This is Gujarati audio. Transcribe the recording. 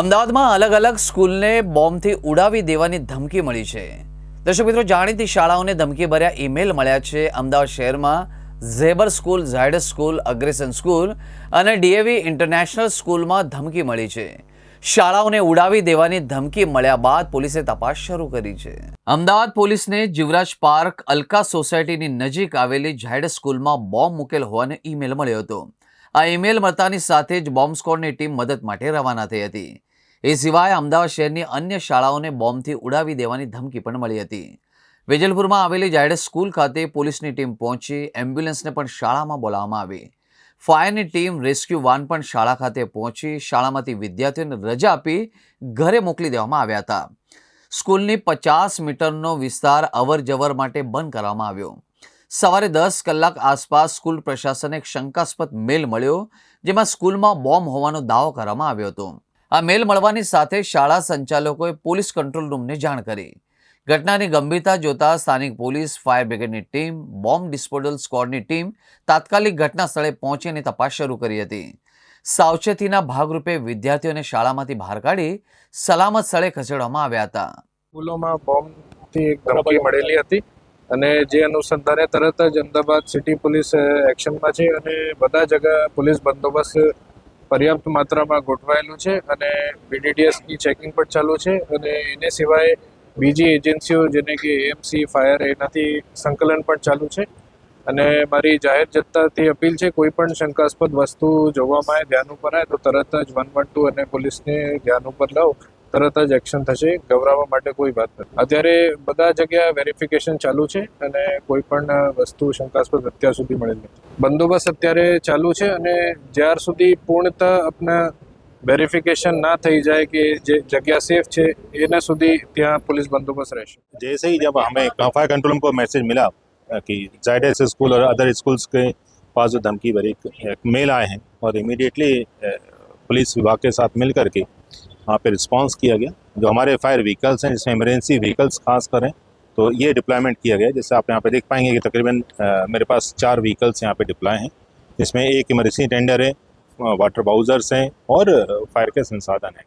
અમદાવાદમાં અલગ અલગ સ્કૂલને બોમ્બથી ઉડાવી દેવાની ધમકી મળી છે. દર્શક મિત્રો, જાણીતી શાળાઓને ધમકી ભર્યા ઈમેલ મળ્યા છે. અમદાવાદ શહેરમાં Zebar school Zydus school, Agrasen school અને ડીએવી ઇન્ટરનેશનલ સ્કૂલમાં ધમકી મળી છે. શાળાઓને ઉડાવી દેવાની ધમકી મળ્યા બાદ પોલીસે તપાસ શરૂ કરી છે. અમદાવાદ પોલીસને જીવરાજ પાર્ક અલકા સોસાયટીની નજીક આવેલી ઝાયડસ સ્કૂલમાં બોમ્બ મૂકેલ હોવાનો ઈમેલ મળ્યો હતો. આ ઈમેલ મળતાની સાથે જ બોમ્બ સ્કોડની ટીમ મદદ માટે રવાના થઈ હતી. એ સિવાય અમદાવાદ શહેરની અન્ય શાળાઓને બોમ્બથી ઉડાવી દેવાની ધમકી પણ મળી હતી. વેજલપુરમાં આવેલી જાયડસ સ્કૂલ ખાતે પોલીસની ટીમ પહોંચી, એમ્બ્યુલન્સને પણ શાળામાં બોલાવવામાં આવી. ફાયરની ટીમ રેસ્ક્યુ વાન પણ શાળા ખાતે પહોંચી, શાળામાંથી વિદ્યાર્થીઓને રજા આપી ઘરે મોકલી દેવામાં આવ્યા હતા. સ્કૂલની પચાસ મીટરનો વિસ્તાર અવર જવર માટે બંધ કરવામાં આવ્યો. સવારે દસ કલાક આસપાસ સ્કૂલ પ્રશાસને એક શંકાસ્પદ મેલ મળ્યો, જેમાં સ્કૂલમાં બોમ્બ હોવાનો દાવો કરવામાં આવ્યો હતો. આ મેલ મળવાની સાથે શાળા સંચાલકોએ પોલીસ કંટ્રોલ રૂમને જાણ કરી. ઘટનાની ગંભીરતા જોતા સ્થાનિક પોલીસ, ફાયર બ્રિગેડની ટીમ, બોમ્બ ડિસ્પોઝલ સ્ક્વોડની ટીમ તાત્કાલિક ઘટના સ્થળે પહોંચી અને તપાસ શરૂ કરી હતી. સાવચેતીના ભાગરૂપે વિદ્યાર્થીઓને શાળામાંથી બહાર કાઢી સલામત સ્થળે ખસેડવામાં આવ્યા હતા. સ્કૂલોમાં બોમ્બથી એક ધમકી મળેલી હતી અને જે અનુસંધાને તરત જ અમદાવાદ સિટી પોલીસ એક્શનમાં છે અને બધા જગા પોલીસ બંદોબસ્ત પર્યાપ્ત માત્રામાં ગોઠવાયેલું છે અને બીડીડીએસની ચેકિંગ પણ ચાલુ છે અને એને સિવાય બીજી એજન્સીઓ જેને કે એએમસી ફાયર એનાથી સંકલન પણ ચાલુ છે. અને મારી જાહેર જનતાથી અપીલ છે કોઈ પણ શંકાસ્પદ વસ્તુ જોવામાં આવે, ધ્યાન ઉપર આવે તો તરત જ વન વન ટુ અને પોલીસને ધ્યાન ઉપર લાવો. તરત જ એક્શન થશે ગભરાવા માટે કોઈ વાત નથી અત્યારે બધા જગ્યા વેરિફિકેશન ચાલુ છે અને કોઈ પણ વસ્તુ શંકાસ્પદ અત્યાર સુધી મળેલ નથી બંદોબસ્ત અત્યારે ચાલુ છે અને જ્યાર સુધી પૂર્ણતઃ આપના વેરિફિકેશન ના થઈ જાય કે જે જગ્યા સેફ છે એના સુધી ત્યાં પોલીસ બંદોબસ્ત રહેશે जैसे ही जब हमें फायर कंट्रोल को मैसेज मिला अ, कि जायडेस स्कूल और अदर स्कूल्स के पास जो धमकी भरी एक, एक मेल आए हैं और इमीडिएटली पुलिस विभाग के साथ मिल करके वहाँ पे रिस्पांस किया गया, जो हमारे फायर व्हीकल्स हैं, जिसमें इमरजेंसी व्हीकल्स खास करें तो ये डिप्लॉयमेंट किया गया जैसे आप यहाँ पे देख पाएँगे कि तकरीबन मेरे पास चार व्हीकल्स यहाँ पे डिप्लॉय हैं, जिसमें एक इमरजेंसी टेंडर है वाटर बाउजर्स हैं, और फायर के संसाधन हैं।